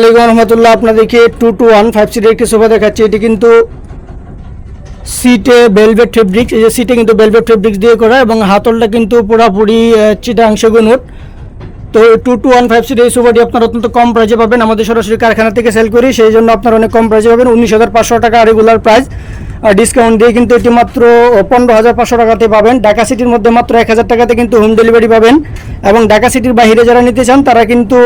আলাইকুম রহমতুল্লাহ, আপনাদেরকে two two one five সিটের একটি সোফা দেখাচ্ছি। এটি কিন্তু সিটে বেলভেট ফেব্রিক্স এই যে সিটে কিন্তু বেলভেট ফেব্রিক্স দিয়ে করা এবং হাতলটা কিন্তু পুরাপুরি চিটাংশ গুনুট তো টু টু ওয়ান ফাইভ সিটের এই সোফাটি আপনার অত্যন্ত কম প্রাইজে পাবেন। আমাদের সরাসরি কারখানা থেকে সেল করি, সেই জন্য আপনার অনেক কম প্রাইজে পাবেন। উনিশ হাজার পাঁচশো টাকা রেগুলার প্রাইস ডিসকাউন্ট দিয়ে কিন্তু এটি মাত্র পনেরো হাজার পাঁচশো টাকাতে পাবেন। ঢাকা সিটির মধ্যে মাত্র এক হাজার টাকাতে কিন্তু হোম ডেলিভারি পাবেন। এবং ঢাকা সিটির বাইরে যারা নিতে চান, তারা কিন্তু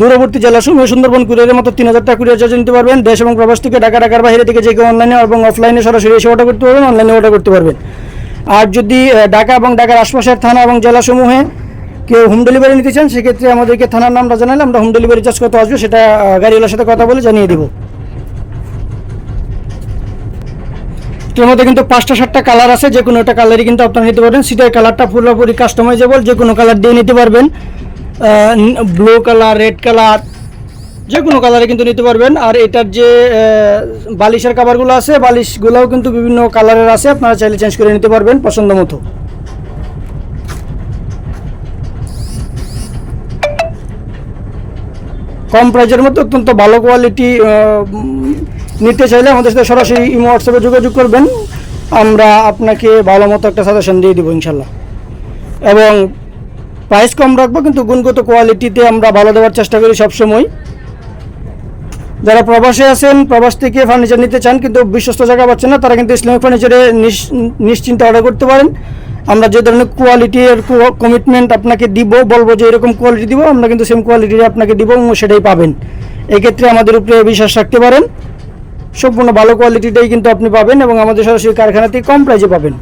দূরবর্তী জেলা জেলাসমূহে সুন্দরবন, কুরিয়ারের মতো তিন হাজার টাকা কুরিয়ার চার্জ নিতে পারবেন। দেশ এবং প্রবাস থেকে ঢাকা, ঢাকার বাইরে থেকে যে কেউ অনলাইনে এবং অফলাইনে সরাসরি এসে অর্ডার করতে পারবেন অনলাইনে অর্ডার করতে পারবেন। আর যদি ঢাকা এবং ঢাকার আশপাশের থানা এবং জেলাসমূহে কেউ হোম ডেলিভারি নিতে চান, সেক্ষেত্রে আমাদেরকে থানার নামটা জানালে আমরা হোম ডেলিভারি চার্জ কত আসবে সেটা গাড়িওয়ালার সাথে কথা বলে জানিয়ে দিব। এটার মধ্যে কিন্তু পাঁচটা, সাতটা কালার আছে, যে কোনো একটা কালারই কিন্তু আপনারা নিতে পারবেন। সিটের কালারটা পুরোপুরি কাস্টমাইজেবল যে কোনো কালার দিয়ে নিতে পারবেন। ব্লু কালার রেড কালার যে কোনো কালারে কিন্তু নিতে পারবেন। আর এটার যে বালিশের কাভারগুলো আছে, বালিশগুলোও কিন্তু বিভিন্ন কালারের আছে, আপনারা চাইলে চেঞ্জ করে নিতে পারবেন পছন্দ মতো। কম প্রাইজের মধ্যে অত্যন্ত ভালো কোয়ালিটি নিতে চাইলে আমাদের সাথে সরাসরি ইমো হোয়াটসঅ্যাপে যোগাযোগ করবেন। আমরা আপনাকে ভালো মতো একটা সাজেশন দিয়ে দিব ইনশাল্লাহ। এবং প্রাইস কম রাখব, কিন্তু গুণগত কোয়ালিটিতে আমরা ভালো দেওয়ার চেষ্টা করি সবসময়। যারা প্রবাসে আছেন, প্রবাস থেকে ফার্নিচার নিতে চান, কিন্তু বিশ্বস্ত জায়গা পাচ্ছেন না, তারা কিন্তু ইসলামিক ফার্নিচারে নিশ- নিশ্চিন্তে অর্ডার করতে পারেন। আমরা যে ধরনের কোয়ালিটির কমিটমেন্ট আপনাকে দিব, বলব যে এরকম কোয়ালিটি দিব, আমরা কিন্তু সেম কোয়ালিটি আপনাকে দিব সেটাই পাবেন। এক্ষেত্রে আমাদের উপরে বিশ্বাস রাখতে পারেন। সম্পূর্ণ ভালো কোয়ালিটিটাই কিন্তু আপনি পাবেন এবং আমাদের সরাসরি কারখানা থেকে কম প্রাইজে পাবেন।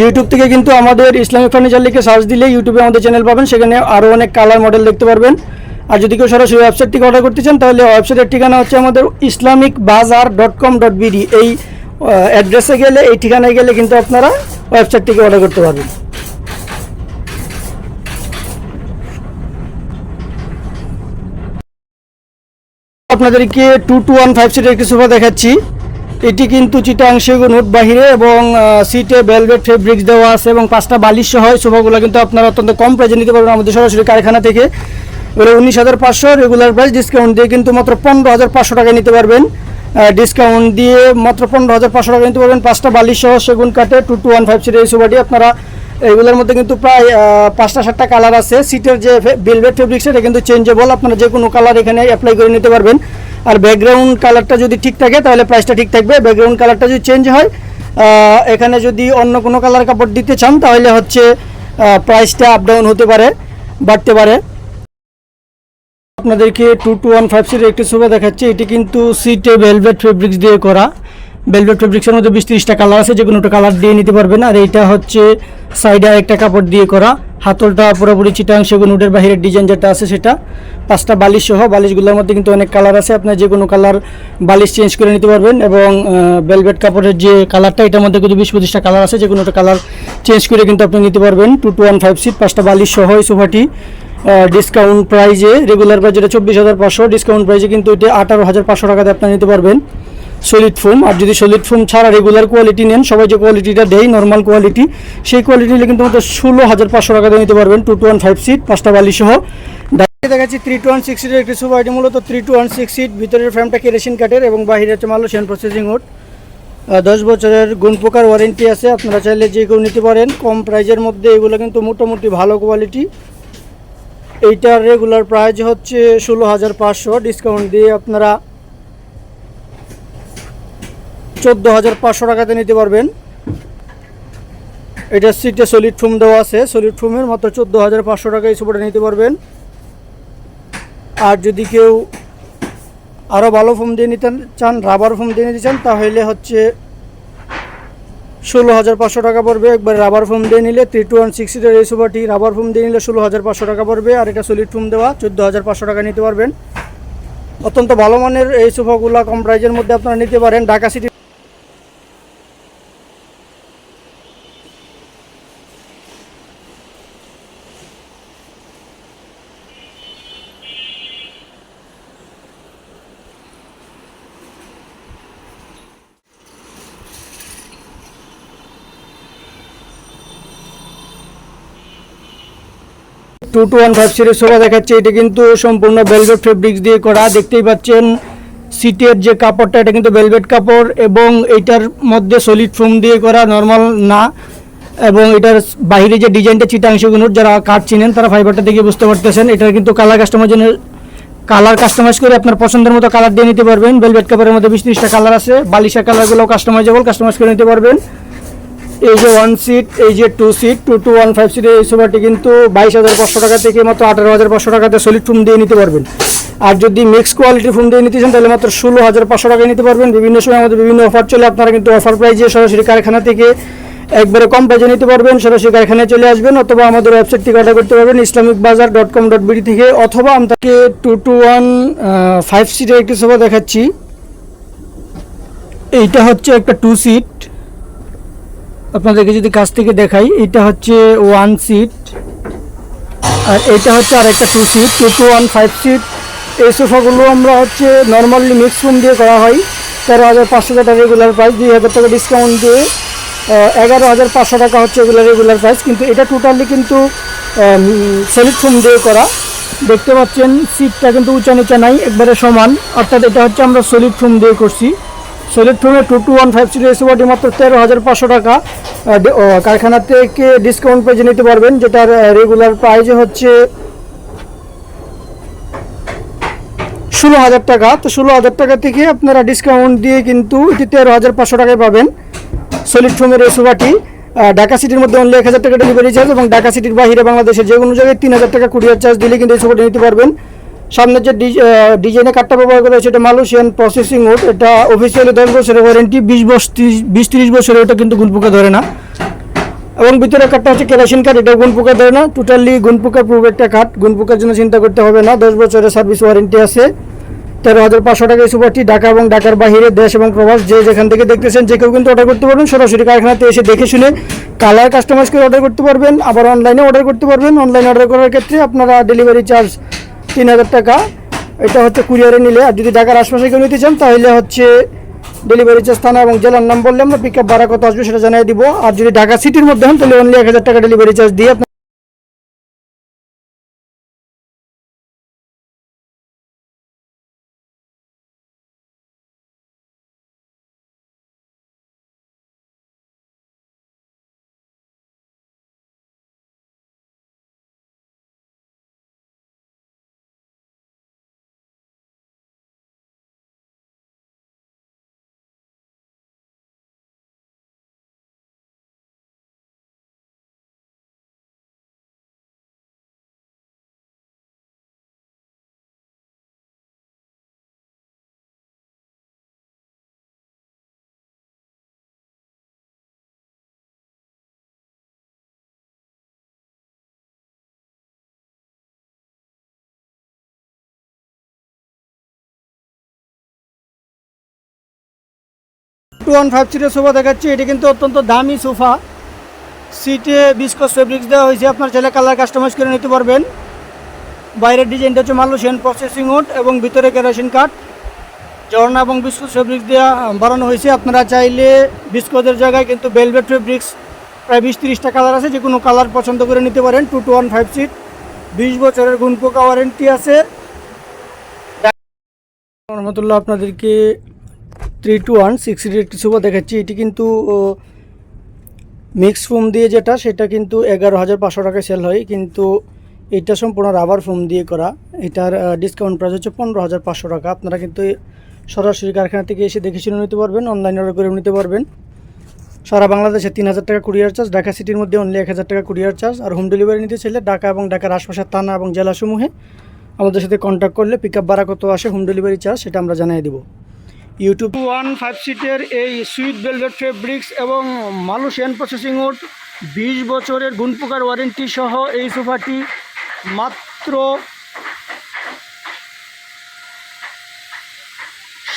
ইউটিউব থেকে কিন্তু আমাদের ইসলামিক ফার্নিচার লিখে সার্চ দিলে ইউটিউবে আমাদের চ্যানেল পাবেন। সেখানে আরও অনেক কালার মডেল দেখতে পারবেন। আর যদি কেউ সরাসরি ওয়েবসাইট থেকে অর্ডার করতে চান, তাহলে ওয়েবসাইটের ঠিকানা হচ্ছে আমাদের ইসলামিক বাজার ডট কম ডট বিডি এই অ্যাড্রেসে গেলে, এই ঠিকানায় গেলে কিন্তু আপনারা ওয়েবসাইট থেকে অর্ডার করতে পারবেন। আপনাদেরকে টু টু ওয়ান ফাইভ সিটের একটি সোফা দেখাচ্ছি। এটি কিন্তু চিটাংশে নোট বাহিরে এবং সিটে ভেলভেট ফেব্রিক্স দেওয়া আছে এবং পাঁচটা বালিশ সহ সোফাগুলো কিন্তু আপনারা অত্যন্ত কম প্রাইজে নিতে পারবেন আমাদের সরাসরি কারখানা থেকে। এগুলো উনিশ হাজার পাঁচশো রেগুলার প্রাইস ডিসকাউন্ট দিয়ে কিন্তু মাত্র পনেরো হাজার পাঁচশো টাকায় নিতে পারবেন। ডিসকাউন্ট দিয়ে মাত্র পনেরো হাজার পাঁচশো টাকা নিতে পারবেন। পাঁচটা বালিশ সহ সেগুন কাটে টু টু ওয়ান ফাইভ সিটের এই সোফাটি আপনারা এগুলোর মধ্যে কিন্তু প্রায় পাঁচটা, সাতটা কালার আছে। সিটের যে বেলভেট ফেব্রিক্স এটা কিন্তু চেঞ্জেবল আপনারা যে কোনো কালার এখানে অ্যাপ্লাই করে নিতে পারবেন। আর ব্যাকগ্রাউন্ড কালারটা যদি ঠিক থাকে, তাহলে প্রাইসটা ঠিক থাকবে। ব্যাকগ্রাউন্ড কালারটা যদি চেঞ্জ হয় এখানে যদি অন্য কোনো কালার কাপড় দিতে চান, তাহলে হচ্ছে প্রাইসটা আপ ডাউন হতে পারে, বাড়তে পারে। আপনাদেরকে টু টু ওয়ান ফাইভ সিটের একটি সোফা দেখাচ্ছে। এটি কিন্তু সিটে ভেলভেট ফেব্রিক্স দিয়ে করা। ভেলভেট ফেব্রিক্সের মধ্যে বিশ ত্রিশটা কালার আছে যে কোনো একটা কালার দিয়ে নিতে পারবেন। আর এইটা হচ্ছে সাইডে একটা কাপড় দিয়ে করা। হাতলটা পুরোপুরি চিটাং সেগুন উডের বাহিরের ডিজাইন যেটা আছে সেটা। পাঁচটা বালিশ সহ, বালিশগুলোর মধ্যে কিন্তু অনেক কালার আছে। আপনার যে কোনো কালার বালিশ চেঞ্জ করে নিতে পারবেন এবং ভেলভেট কাপড়ের যে কালারটা এটার মধ্যে কিন্তু বিশ পঁচিশটা কালার আছে। যে কোনো একটা কালার চেঞ্জ করে কিন্তু আপনি নিতে পারবেন। Two two one five seat পাঁচটা বালিশ সহ এই সোফাটি। ডিসকাউন্ট প্রাইজে রেগুলার প্রাইস যেটা চব্বিশ হাজার পাঁচশো ডিসকাউন্ট প্রাইজে কিন্তু এটা আঠারো হাজার পাঁচশো টাকাতে আপনি নিতে পারবেন। সলিড ফোম আর যদি সলিড ফোম ছাড়া রেগুলার কোয়ালিটি নেন, সবাই যে কোয়ালিটিটা দেয় নর্মাল কোয়ালিটি সেই কোয়ালিটি নিলে কিন্তু মাত্র ষোলো হাজার পাঁচশো টাকাতে নিতে পারবেন two two one five seat পাঁচটা বালি সহ দেখাচ্ছি থ্রি টু ওয়ান সিক্স সিটের একটি সোফা এটি মূলত three two one six seat ভিতরের ফ্রেমটা কেরেসিন কাঠের এবং বাহিরে হচ্ছে মালয়েশিয়ান প্রসেসিং উড দশ বছরের গুণ প্রকার ওয়ারেন্টি আছে, আপনারা চাইলে যে কেউ নিতে পারেন। কম প্রাইজের মধ্যে এগুলো কিন্তু মোটামুটি ভালো কোয়ালিটি এইটার রেগুলার প্রাইস হচ্ছে ষোলো হাজার পাঁচশো। ডিসকাউন্ট দিয়ে আপনারা চোদ্দ হাজার পাঁচশো টাকাতে নিতে পারবেন। এটা সিটে সলিড ফোম দেওয়া আছে। সলিড ফোমের মাত্র চোদ্দ হাজার পাঁচশো টাকা এই সুপারটা নিতে পারবেন। আর যদি কেউ আরও ভালো ফোম দিয়ে নিতে চান রাবার ফোম দিয়ে নিতে চান, তাহলে হচ্ছে ষোলো হাজার পাঁচশো টাকা পড়বে। একবার রাবার ফোম দিয়ে নিলে থ্রি টু ওয়ান সিক্স সিটের এই সোফাটি রাবার ফোম দিয়ে নিলে ষোলো হাজার পাঁচশো টাকা পড়বে। আর এটা সলিড ফোম দেওয়া, চোদ্দ হাজার পাঁচশো টাকা নিতে পারবেন। অত্যন্ত ভালো মানের এই সোফাগুলো কম প্রাইজের মধ্যে আপনারা নিতে পারেন। Dhaka city two two one five series sofa দেখাচ্ছে। এটা কিন্তু সম্পূর্ণ ভেলভেট ফেব্রিক্স দিয়ে করা। দেখতেই পাচ্ছেন সিটের যে কাপড়টা, এটা কিন্তু ভেলভেট কাপড় এবং এটার মধ্যে সলিড ফোম দিয়ে করা নর্মাল না। এবং এটার বাইরে যে ডিজাইনটা চিটাংশগুলোর যারা কাঠ চিনেন, তারা ফাইবারটা দেখে বুঝতে পারতেছেন। এটার কিন্তু কালার কাস্টমার জন্য কালার কাস্টমাইজ করে আপনার পছন্দের মতো কালার দিয়ে নিতে পারবেন। ভেলভেট কাপড়ের মধ্যে বিশ ত্রিশটা কালার আছে বালিশা কালারগুলো কাস্টমাইজেবল কাস্টমাইজ করে নিতে পারবেন। এই যে ওয়ান সিট এই যে two seat two two one five সিটের এই সোফাটি কিন্তু বাইশ হাজার পাঁচশো টাকা থেকে মাত্র আঠারো হাজার পাঁচশো টাকাতে সলিড ফোম দিয়ে নিতে পারবেন। আর যদি মিক্স কোয়ালিটির ফোন দিয়ে নিতে চান, তাহলে মাত্র ষোলো হাজার পাঁচশো টাকায় নিতে পারবেন। বিভিন্ন সময় আমাদের বিভিন্ন অফার চলে, আপনারা কিন্তু অফার প্রাইজে সরাসরি কারখানা থেকে একবারে কম প্রাইজে নিতে পারবেন। সরাসরি কারখানায় চলে আসবেন অথবা আমাদের ওয়েবসাইট থেকে অর্ডার করতে পারবেন ইসলামিক বাজার ডট কম ডট বিডি থেকে। অথবা আপনাকে টু টু ওয়ান ফাইভ সিটের একটি সোফা দেখাচ্ছি। এইটা হচ্ছে একটা টু সিট আপনাদেরকে যদি কাছ থেকে দেখাই, এটা হচ্ছে ওয়ান সিট আর এটা হচ্ছে আর একটা two seat two two one five seat এই সোফাগুলো আমরা হচ্ছে নর্মালি মিক্স রুম দিয়ে করা হয়। তেরো হাজার পাঁচশো টাকা রেগুলার প্রাইস দুই হাজার টাকা ডিসকাউন্ট দিয়ে এগারো হাজার পাঁচশো টাকা হচ্ছে এগুলো রেগুলার প্রাইস কিন্তু এটা টোটালি কিন্তু সলিড ফোম দিয়ে করা। দেখতে পাচ্ছেন সিটটা কিন্তু উঁচা নিচা নাই, একবারে সমান। অর্থাৎ এটা হচ্ছে আমরা সলিড ফোম দিয়ে করছি। সলিড ফোমে টু টু ওয়ান ফাইভ সিটি এসওয়াটি মাত্র তেরো হাজার পাঁচশো টাকা। কারখানা থেকে ডিসকাউন্ট পেজে নিতে পারবেন, যেটার রেগুলার প্রাইস হচ্ছে ষোলো হাজার টাকা। তো ষোলো হাজার টাকা থেকে আপনারা ডিসকাউন্ট দিয়ে কিন্তু এটি তেরো হাজার পাঁচশো টাকায় পাবেন সলিড ফোমের এই সোফাটি ঢাকা সিটির মধ্যে অনলি এক হাজার টাকা ডেলিভারি চার্জ এবং ঢাকা সিটির বাইরে বাংলাদেশের যে কোনো জায়গায় তিন হাজার টাকা কুরিয়ার চার্জ দিলে কিন্তু এই সোফাটি নিতে পারবেন। সামনে যে ডিজাইনে কাঠটা ব্যবহার করা হয়েছে, এটা মালয়েশিয়ান প্রসেসিং উড এটা অফিসিয়ালি দশ বছরের ওয়ারেন্টি বিশ বছর বিশ তিরিশ বছরের ওটা কিন্তু গুণপোকা ধরে না। এবং ভিতরে কাঠটা হচ্ছে কেরাসিন কাঠ এটা গুণপোকা ধরে না। টোটালি গুণপোকা প্রুভ একটা কাঠ, গুণপোকার জন্য চিন্তা করতে হবে না। দশ বছরের সার্ভিস ওয়ারেন্টি আছে। তেরো হাজার পাঁচশো টাকা সুপারটি ঢাকা এবং ঢাকার বাইরে দেশ এবং প্রবাস যে যেখান থেকে দেখতেছেন, যে কেউ কিন্তু অর্ডার করতে পারবেন। সরাসরি কারখানাতে এসে দেখে শুনে কালার কাস্টমাইজ করে অর্ডার করতে পারবেন। আবার অনলাইনে অর্ডার করতে পারবেন। অনলাইনে অর্ডার করার ক্ষেত্রে আপনারা ডেলিভারি চার্জ তিন হাজার টাকা। এটা হচ্ছে কুরিয়ারে নিলে। আর যদি ঢাকার আশপাশে কেউ নিতে চান, তাহলে হচ্ছে ডেলিভারি চার্জ থানা এবং জেলার নাম বললে আমরা পিক আপ ভাড়া কত আসবে সেটা জানিয়ে দিব। আর যদি ঢাকা সিটির মধ্যে হন, তাহলে অনলি এক হাজার টাকা ডেলিভারি চার্জ দিয়ে টু ওয়ান ফাইভ সিটের সোফা দেখাচ্ছি। এটি কিন্তু অত্যন্ত দামি সোফা সিটে বিস্কস ফেব্রিক্স দেওয়া হয়েছে। আপনার ছেলে কালার কাস্টমাইজ করে নিতে পারবেন। বাইরের ডিজাইনটা হচ্ছে মালয়েশিয়ান প্রসেসিং উড এবং ভিতরে কেরোসিন কাঠ ঝর্ণা এবং বিস্কুট ফেব্রিক্স দেওয়া বানানো হয়েছে। আপনারা চাইলে বিস্কুটের জায়গায় কিন্তু ভেলভেট ফেব্রিক্স প্রায় বিশ তিরিশটা কালার আছে। যে কোনো কালার পছন্দ করে নিতে পারেন। Two two one five seat বিশ বছরের গুণ পোকা ওয়ারেন্টি আছে। রহমতুল্লাহ, আপনাদেরকে থ্রি টু ওয়ান সিক্স একটি সোফা দেখাচ্ছি। এটি কিন্তু মিক্স ফোম দিয়ে যেটা, সেটা কিন্তু এগারো হাজার পাঁচশো টাকায় সেল হয়। কিন্তু এটা সম্পূর্ণ রাবার ফোম দিয়ে করা। এটার ডিসকাউন্ট প্রাইস হচ্ছে পনেরো হাজার পাঁচশো টাকা। আপনারা কিন্তু সরাসরি কারখানা থেকে এসে দেখে শুনে নিতে পারবেন অনলাইন অর্ডার করে নিতে পারবেন। সারা বাংলাদেশে তিন হাজার টাকা কুরিয়ার চার্জ ঢাকা সিটির মধ্যে অনলি এক হাজার টাকা কুরিয়ার চার্জ আর হোম ডেলিভারি নিতে চাইলে ঢাকা এবং ঢাকার আশপাশের থানা এবং জেলাসমূহে আমাদের সাথে কন্ট্যাক্ট করলে পিক আপ ভাড়া কত আসে হোম ডেলিভারি চার্জ সেটা আমরা জানিয়ে দেবো। ইউটিউব ওয়ান ফাইভ সিটের এই সুইট ভেলভেট ফেব্রিক্স এবং মালয়েশিয়ান প্রসেসিং উড বিশ বছরের গুণপোকার ওয়ারেন্টি সহ এই সোফাটি মাত্র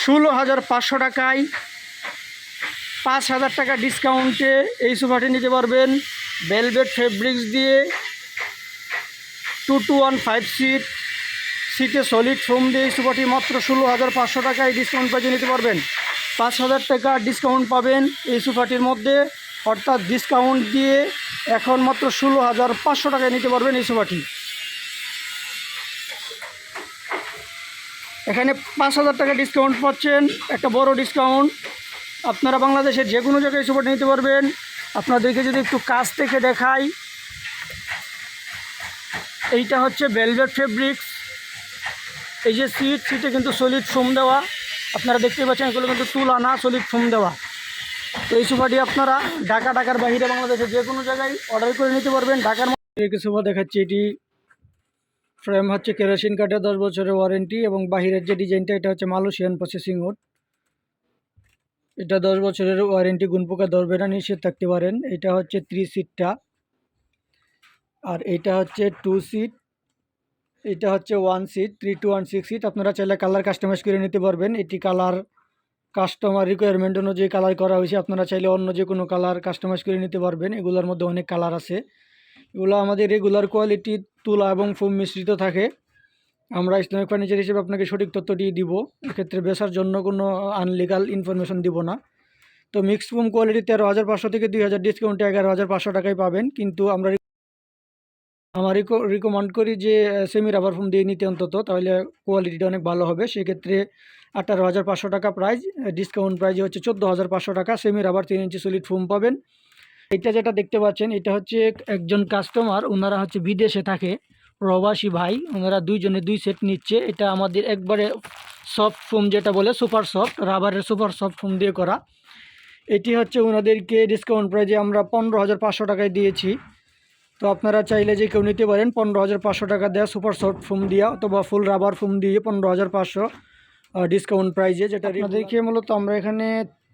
ষোলো হাজার পাঁচশো টাকায় পাঁচ হাজার টাকা ডিসকাউন্টে এই সোফাটি নিতে পারবেন। ভেলভেট ফেব্রিক্স দিয়ে two two one five seat সিটে সলিড ফোম দিয়ে এই মাত্র ষোলো হাজার পাঁচশো টাকায় ডিসকাউন্ট পেয়ে নিতে পারবেন। পাঁচ হাজার টাকা ডিসকাউন্ট পাবেন এই সোফাটির মধ্যে। অর্থাৎ ডিসকাউন্ট দিয়ে এখন মাত্র ষোলো হাজার পাঁচশো টাকায় নিতে পারবেন এই সোফাটি এখানে পাঁচ হাজার টাকা ডিসকাউন্ট পাচ্ছেন, একটা বড় ডিসকাউন্ট আপনারা বাংলাদেশের যে কোনো জায়গায় সুপারটা নিতে পারবেন। আপনাদেরকে যদি একটু কাছ থেকে দেখাই, এইটা হচ্ছে ভেলভেট ফেব্রিক্স এই যে সিট সিটে কিন্তু সলিড ফোম দেওয়া। আপনারা দেখতে পাচ্ছেন, এগুলো কিন্তু তুল আনা সলিড ফোম দেওয়া। তো এই সোফাটি আপনারা ঢাকা, ঢাকার বাহিরে বাংলাদেশের যে কোনো জায়গায় অর্ডার করে নিতে পারবেন। ঢাকার মধ্যে একটি সোফা দেখাচ্ছি, এটি ফ্রেম হচ্ছে কেরোসিন কাঠে দশ বছরের ওয়ারেন্টি এবং বাহিরের যে ডিজাইনটা এটা হচ্ছে মালয়েশিয়ান প্রসেসিং উড এটা দশ বছরের ওয়ারেন্টি গুণপোকা ধরবে না, নিষেধ থাকতে পারেন। এটা হচ্ছে থ্রি সিটটা আর এটা হচ্ছে টু সিট এটা হচ্ছে one seat three two one six seat আপনারা চাইলে কালার কাস্টমাইজ করে নিতে পারবেন। এটি কালার কাস্টমার রিকোয়ারমেন্ট অনুযায়ী কালার করা হয়েছে। আপনারা চাইলে অন্য যে কোনো কালার কাস্টমাইজ করে নিতে পারবেন। এগুলোর মধ্যে অনেক কালার আছে। এগুলো আমাদের রেগুলার কোয়ালিটি তুলা এবং ফোম মিশ্রিত থাকে। আমরা ইসলামিক ফার্নিচার হিসেবে আপনাকে সঠিক তথ্যটি দিব। এক্ষেত্রে বেচার জন্য কোনো আনলিগাল ইনফরমেশন দিব না। তো মিক্সড ফোম কোয়ালিটি তেরো হাজার পাঁচশো থেকে দুই হাজার ডিসকাউন্টে এগারো হাজার পাঁচশো টাকায় পাবেন। কিন্তু আমরা আমার রিকমেন্ড করি যে সেমি রাবার ফোম দিয়ে নিতে অন্তত, তাহলে কোয়ালিটিটা অনেক ভালো হবে। সেক্ষেত্রে আঠারো হাজার পাঁচশো টাকা প্রাইস ডিসকাউন্ট প্রাইস হচ্ছে চোদ্দ হাজার পাঁচশো টাকা সেমি রাবার তিন ইঞ্চি সলিড ফোম পাবেন। এটা যেটা দেখতে পাচ্ছেন, এটা হচ্ছে একজন কাস্টমার ওনারা হচ্ছে বিদেশে থাকে, প্রবাসী ভাই ওনারা দুইজনে দুই সেট নিচ্ছে। এটা আমাদের একবারে সফট ফোম যেটা বলে সুপার সফট রাবারের সুপার সফট ফোম দিয়ে করা। এটি হচ্ছে ওনাদেরকে ডিসকাউন্ট প্রাইজে আমরা পনেরো হাজার পাঁচশো টাকায় দিয়েছি। তো আপনারা চাইলে যে কেউ নিতে পারেন পনেরো হাজার পাঁচশো টাকা দেওয়া সুপার সফট ফোম দিয়া অথবা ফুল রাবার ফোম দিয়ে পনেরো হাজার পাঁচশো ডিসকাউন্ট প্রাইজে যেটা আপনাদেরকে মূলত আমরা এখানে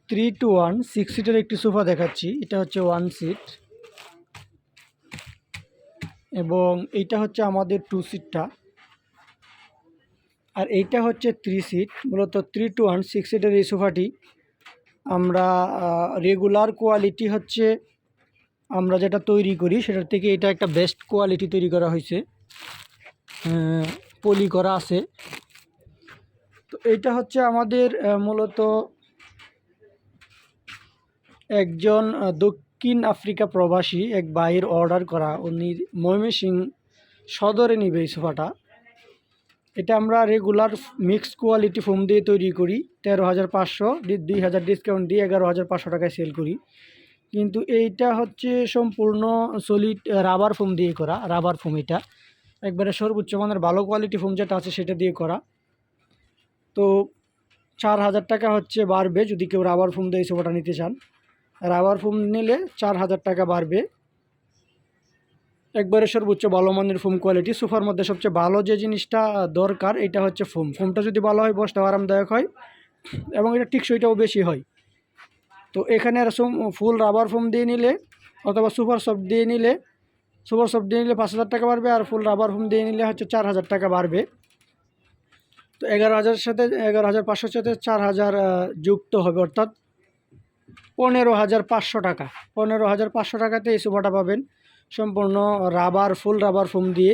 থ্রি টু ওয়ান সিক্স সিটের একটি সোফা দেখাচ্ছি। এটা হচ্ছে ওয়ান সিট এবং এইটা হচ্ছে আমাদের টু সিটটা আর এইটা হচ্ছে থ্রি সিট মূলত থ্রি টু ওয়ান সিক্স সিটের এই সোফাটি আমরা রেগুলার কোয়ালিটি হচ্ছে আমরা যেটা তৈরি করি, সেটার থেকে এটা একটা বেস্ট কোয়ালিটি তৈরি করা হয়েছে। পলি করা আছে। তো এটা হচ্ছে আমাদের মূলত একজন দক্ষিণ আফ্রিকা প্রবাসী এক ভাইয়ের অর্ডার করা। উনি ময়মনসিং সদরে নিবে এই সোফাটা। এটা আমরা রেগুলার মিক্সড কোয়ালিটি ফোম দিয়ে তৈরি করি। তেরো হাজার পাঁচশো দুই হাজার ডিসকাউন্ট দিয়ে এগারো হাজার পাঁচশো টাকায় সেল করি। কিন্তু এইটা হচ্ছে সম্পূর্ণ সলিড রাবার ফোম দিয়ে করা রাবার ফোম এটা। একবারে সর্বোচ্চ মানের ভালো কোয়ালিটি ফোম যেটা আছে সেটা দিয়ে করা। তো চার হাজার টাকা হচ্ছে বাড়বে যদি কেউ রাবার ফোম দিয়ে সোফাটা নিতে চান। রাবার ফোম নিলে চার হাজার টাকা বাড়বে। একবারে সর্বোচ্চ ভালো মানের ফোম কোয়ালিটি সোফার মধ্যে সবচেয়ে ভালো যে জিনিসটা দরকার, এটা হচ্ছে ফোম ফোমটা যদি ভালো হয় বসটাও আরামদায়ক হয়। এবং এটা টিকসইটাও বেশি হয়। তো এখানে আর ফুল রাবার ফোম দিয়ে নিলে অথবা সুপার সফট দিয়ে নিলে সুপার সফট দিয়ে নিলে পাঁচ হাজার টাকা বাড়বে আর ফুল রাবার ফোম দিয়ে নিলে হচ্ছে চার হাজার টাকা বাড়বে। তো এগারো হাজারের সাথে, এগারো হাজার পাঁচশোর সাথে চার হাজার যুক্ত হবে অর্থাৎ পনেরো হাজার পাঁচশো টাকা। পনেরো হাজার পাঁচশো টাকাতে এই সোফাটা পাবেন। সম্পূর্ণ রাবার ফুল রাবার ফোম দিয়ে।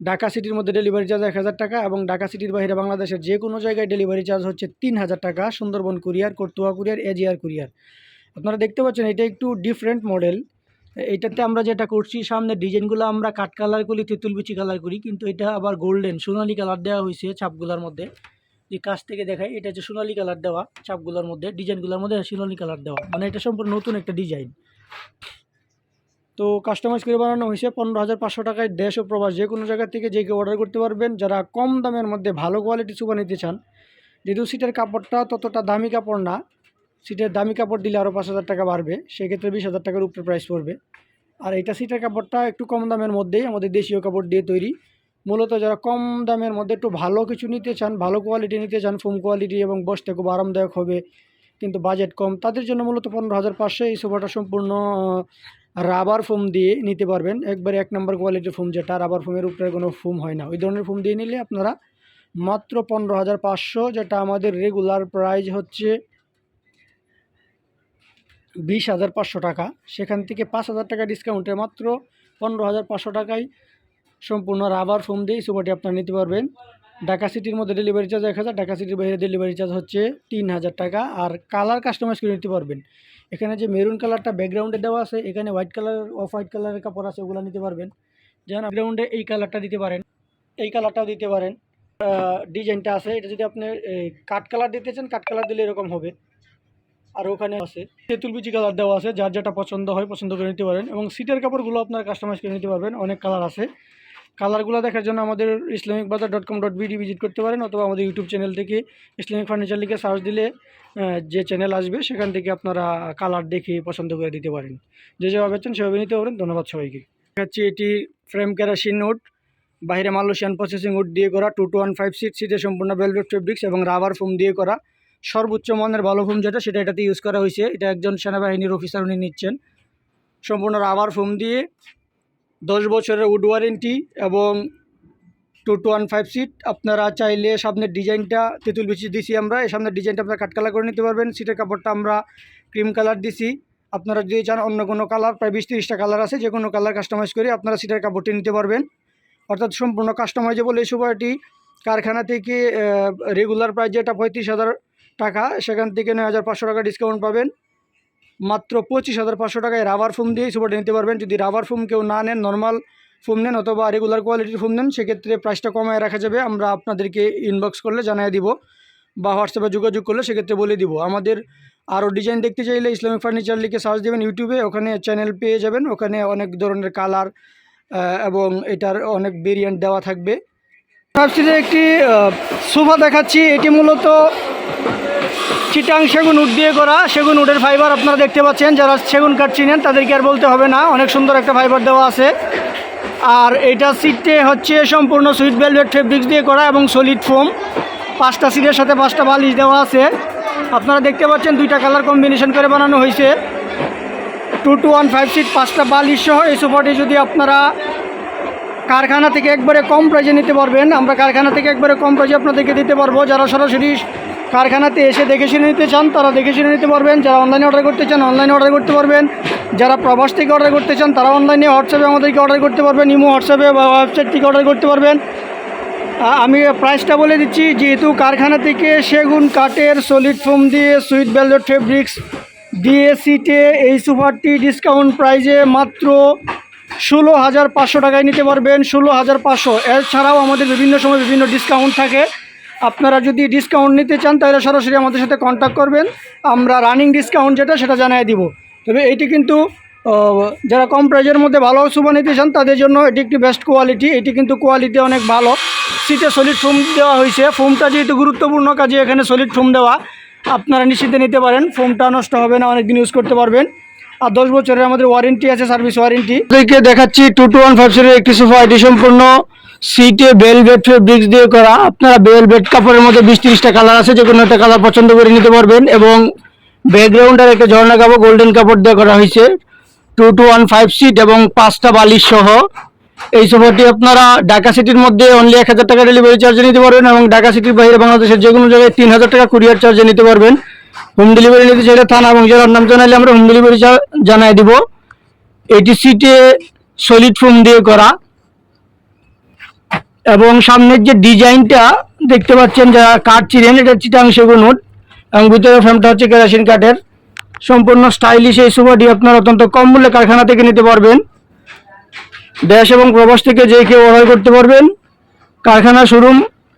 ঢাকা সিটির মধ্যে ডেলিভারি চার্জ এক হাজার টাকা এবং ঢাকা সিটির বাইরে বাংলাদেশের যে কোনো জায়গায় ডেলিভারি চার্জ হচ্ছে তিন হাজার টাকা, Sundarban courier Karatoa courier AGR courier আপনারা দেখতে পাচ্ছেন এটা একটু ডিফারেন্ট মডেল এটাতে আমরা যেটা করছি, সামনে ডিজাইনগুলো আমরা কাঠ কালার করি, তেঁতুল বিচি কালার করি, কিন্তু এটা আবার গোল্ডেন সোনালি কালার দেওয়া হয়েছে ছাপগুলোর মধ্যে। যে কাছ থেকে দেখায় এটা হচ্ছে সোনালি কালার দেওয়া ছাপগুলোর মধ্যে, ডিজাইনগুলোর মধ্যে সোনালি কালার দেওয়া। মানে এটা সম্পূর্ণ নতুন একটা ডিজাইন তো কাস্টমাইজ করে বানানো হয়েছে পনেরো হাজার পাঁচশো টাকায় দেশ ও প্রবাস যে কোনো জায়গা থেকে যে কেউ অর্ডার করতে পারবেন। যারা কম দামের মধ্যে ভালো কোয়ালিটি সুপা নিতে চান, যেহেতু সিটের কাপড়টা ততটা দামি কাপড় না, সিটের দামি কাপড় দিলে আরও পাঁচ হাজার টাকা বাড়বে, সেক্ষেত্রে বিশ হাজার টাকার উপরে প্রাইস পড়বে। আর এটা সিটের কাপড়টা একটু কম দামের মধ্যেই আমাদের দেশীয় কাপড় দিয়ে তৈরি। মূলত যারা কম দামের মধ্যে একটু ভালো কিছু নিতে চান, ভালো কোয়ালিটি নিতে চান ফোম কোয়ালিটি এবং বসতে খুব আরামদায়ক হবে, কিন্তু বাজেট কম, তাদের জন্য মূলত পনেরো হাজার পাঁচশো এই সোফাটা সম্পূর্ণ রাবার ফোম দিয়ে নিতে পারবেন। একবারে এক নম্বর কোয়ালিটির ফোম যেটা, রাবার ফোমের উপরে কোনো ফোম হয় না। ওই ধরনের ফোম দিয়ে নিলে আপনারা মাত্র পনেরো হাজার পাঁচশো যেটা আমাদের রেগুলার প্রাইস হচ্ছে বিশ হাজার পাঁচশো টাকা। সেখান থেকে পাঁচ হাজার টাকা ডিসকাউন্টে মাত্র পনেরো হাজার পাঁচশো টাকায় সম্পূর্ণ রাবার ফোম দিয়ে সোফাটি আপনারা নিতে পারবেন। ঢাকা সিটির মধ্যে ডেলিভারি চার্জ এক হাজার, ঢাকা সিটির বাইরে ডেলিভারি চার্জ হচ্ছে তিন হাজার টাকা। আর কালার কাস্টমাইজ করে নিতে পারবেন। এখানে যে মেরুন কালারটা ব্যাকগ্রাউন্ডে দেওয়া আছে, এখানে হোয়াইট কালার অফ হোয়াইট কালারের কাপড় আছে, ওগুলো নিতে পারবেন। যেমন ব্যাকগ্রাউন্ডে এই কালারটা দিতে পারেন, এই কালারটাও দিতে পারেন। ডিজাইনটা আছে, এটা যদি আপনি কাট কালার দিতে চান কাট কালার দিলে এরকম হবে। আর ওখানে আছে, তেঁতুল বিচি কালার দেওয়া আছে, যার যেটা পছন্দ হয়, পছন্দ করে নিতে পারেন। এবং সিটের কাপড়গুলো আপনার কাস্টমাইজ করে নিতে পারবেন, অনেক কালার আছে। কালারগুলো দেখার জন্য আমাদের Islamic bazaar dot com dot BD visit করতে পারেন অথবা আমাদের ইউটিউব চ্যানেল থেকে ইসলামিক ফার্নিচার লিখে সার্চ দিলে যে চ্যানেল আসবে, সেখান থেকে আপনারা কালার দেখে পছন্দ করে দিতে পারেন। যে যেভাবে চান সেভাবে নিতে পারেন। ধন্যবাদ সবাইকে। দেখাচ্ছি এটি ফ্রেম ক্যারাসিন নোট বাইরে মালয়েশিয়ান প্রসেসিং উড দিয়ে করা two two one five seat সিটে সম্পূর্ণ ভেলভেট ফেব্রিক্স এবং রাবার ফোম দিয়ে করা। সর্বোচ্চ মানের ভালো ফোম যেটা, সেটা এটাতে ইউজ করা হয়েছে। এটা একজন সেনাবাহিনীর অফিসার উনি নিচ্ছেন। সম্পূর্ণ রাবার ফোম দিয়ে দশ বছরের উড ওয়ারেন্টি এবং two two one five seat আপনারা চাইলে সামনের ডিজাইনটা তেঁতুল বিচি দিছি আমরা। এই সামনের ডিজাইনটা আপনারা কাট কালার করে নিতে পারবেন। সিটের কাপড়টা আমরা ক্রিম কালার দিছি। আপনারা যদি চান অন্য কোনো কালার প্রায় বিশ তিরিশটা কালার আছে যে কোনো কালার কাস্টমাইজ করে আপনারা সিটের কাপড়টি নিতে পারবেন। অর্থাৎ সম্পূর্ণ কাস্টমাইজেবল এই সুপারটি কারখানা থেকে রেগুলার প্রাইস যেটা পঁয়ত্রিশ হাজার টাকা, সেখান থেকে নয় হাজার পাঁচশো টাকা ডিসকাউন্ট পাবেন। মাত্র পঁচিশ হাজার পাঁচশো টাকায় রাবার ফোম দিয়ে সুপারটি নিতে পারবেন। যদি রাবার ফোম কেউ না নেন নর্মাল ফোম নেন অথবা রেগুলার কোয়ালিটির ফোম নেন, সেক্ষেত্রে প্রাইসটা কমায় রাখা যাবে। আমরা আপনাদেরকে ইনবক্স করলে জানিয়ে দিব বা হোয়াটসঅ্যাপে যোগাযোগ করলে সেক্ষেত্রে বলে দিব। আমাদের আরও ডিজাইন দেখতে চাইলে ইসলামিক ফার্নিচার লিখে সার্চ দেবেন ইউটিউবে ওখানে চ্যানেল পেয়ে যাবেন। ওখানে অনেক ধরনের কালার এবং এটার অনেক ভেরিয়েন্ট দেওয়া থাকবে। একটি সোফা দেখাচ্ছি। এটি মূলত চিটাং সেগুন উড দিয়ে করা সেগুন উডের ফাইবার আপনারা দেখতে পাচ্ছেন। যারা সেগুন কাঠ চিনেন, তাদেরকে আর বলতে হবে না। অনেক সুন্দর একটা ফাইবার দেওয়া আছে। আর এটা সিটে হচ্ছে সম্পূর্ণ সুইট ভেলভেট ফেব্রিক্স দিয়ে করা এবং সলিড ফোম পাঁচটা সিটের সাথে পাঁচটা বালিশ দেওয়া আছে। আপনারা দেখতে পাচ্ছেন দুইটা কালার কম্বিনেশন করে বানানো হয়েছে। Two two one five seat পাঁচটা বালিশ সহ এই সোফাটি যদি আপনারা কারখানা থেকে একবারে কম প্রাইজে নিতে পারবেন, আমরা কারখানা থেকে একবারে কম প্রাইজে আপনাদেরকে দিতে পারব। যারা সরাসরি কারখানাতে এসে দেখে শুনে নিতে চান, তারা দেখে শুনে নিতে পারবেন। যারা অনলাইনে অর্ডার করতে চান অনলাইনে অর্ডার করতে পারবেন। যারা প্রবাস থেকে অর্ডার করতে চান, তারা অনলাইনে হোয়াটসঅ্যাপে আমাদেরকে অর্ডার করতে পারবেন ইমো হোয়াটসঅ্যাপে বা ওয়েবসাইট থেকে অর্ডার করতে পারবেন। আমি প্রাইসটা বলে দিচ্ছি, যেহেতু কারখানা থেকে সেগুন, কাঠের সলিড ফোম দিয়ে সুইট ভেলভেট ফেব্রিক্স দিয়ে সিটে এই সুপারটি ডিসকাউন্ট প্রাইজে মাত্র ষোলো হাজার পাঁচশো টাকায় নিতে পারবেন, ষোলো হাজার পাঁচশো। এছাড়াও আমাদের বিভিন্ন সময় বিভিন্ন ডিসকাউন্ট থাকে। আপনারা যদি ডিসকাউন্ট নিতে চান, তাহলে সরাসরি আমাদের সাথে কন্ট্যাক্ট করবেন। আমরা রানিং ডিসকাউন্ট যেটা, সেটা জানিয়ে দিব। তবে এটি কিন্তু যারা কম প্রাইজের মধ্যে ভালো সুবা নিতে চান, তাদের জন্য এটি একটি বেস্ট কোয়ালিটি এটি কিন্তু কোয়ালিটি অনেক ভালো। সিটে সলিড ফোম দেওয়া হয়েছে। ফোমটা যেহেতু গুরুত্বপূর্ণ কাজে, এখানে সলিড ফোম দেওয়া। আপনারা নিশ্চিন্তে নিতে পারেন। ফোমটা নষ্ট হবে না অনেক দিন ইউজ করতে পারবেন। আর দশ বছরের আমাদের ওয়ারেন্টি আছে সার্ভিস ওয়ারেন্টি দেখাচ্ছি টু টু ওয়ান ফাইভ এর একটি সোফা এটি সম্পূর্ণ। সিটে বেলভেট ফেব্রিক্স দিয়ে করা। আপনারা বেলভেট কাপড়ের মধ্যে বিশ তিরিশটা কালার আছে, যে কোনো একটা কালার পছন্দ করে নিতে পারবেন। এবং ব্যাকগ্রাউন্ডের একটা ঝর্ণা কাপড়, গোল্ডেন কাপড় দিয়ে করা হয়েছে। Two two one five seat এবং পাঁচটা বালিশ সহ। এই সোফাটি আপনারা ঢাকা সিটির মধ্যে অনলি এক হাজার টাকা ডেলিভারি চার্জে নিতে পারবেন এবং ঢাকা সিটির বাইরে বাংলাদেশের যে কোনো জায়গায় তিন হাজার টাকা কুরিয়ার চার্জে নিতে পারবেন। হোম ডেলিভারি নিতে চাইলে থানা এবং জেলার নাম জানাইলে আমরা হোম ডেলিভারি চার্জ জানাই দিব। এটি সিটে সলিড ফোম দিয়ে করা। এবং সামনের যে ডিজাইনটা দেখতে পাচ্ছেন যারা কাঠ চিনেন এটা চিটাং সেগুন এবং ভিতরে ফ্রেমটা হচ্ছে কেরাসিন কাঠের। সম্পূর্ণ স্টাইলিশ এই সোফাটি আপনারা অত্যন্ত কম মূল্যে কারখানা থেকে নিতে পারবেন। দেশ এবং প্রবাস থেকে যে কেউ অর্ডার করতে পারবেন। কারখানা শোরুম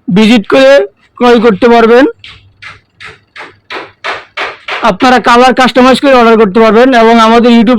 ভিজিট করে ক্রয় করতে পারবেন। আপনারা কালার কাস্টমাইজ করে অর্ডার করতে পারবেন এবং আমাদের ইউটিউব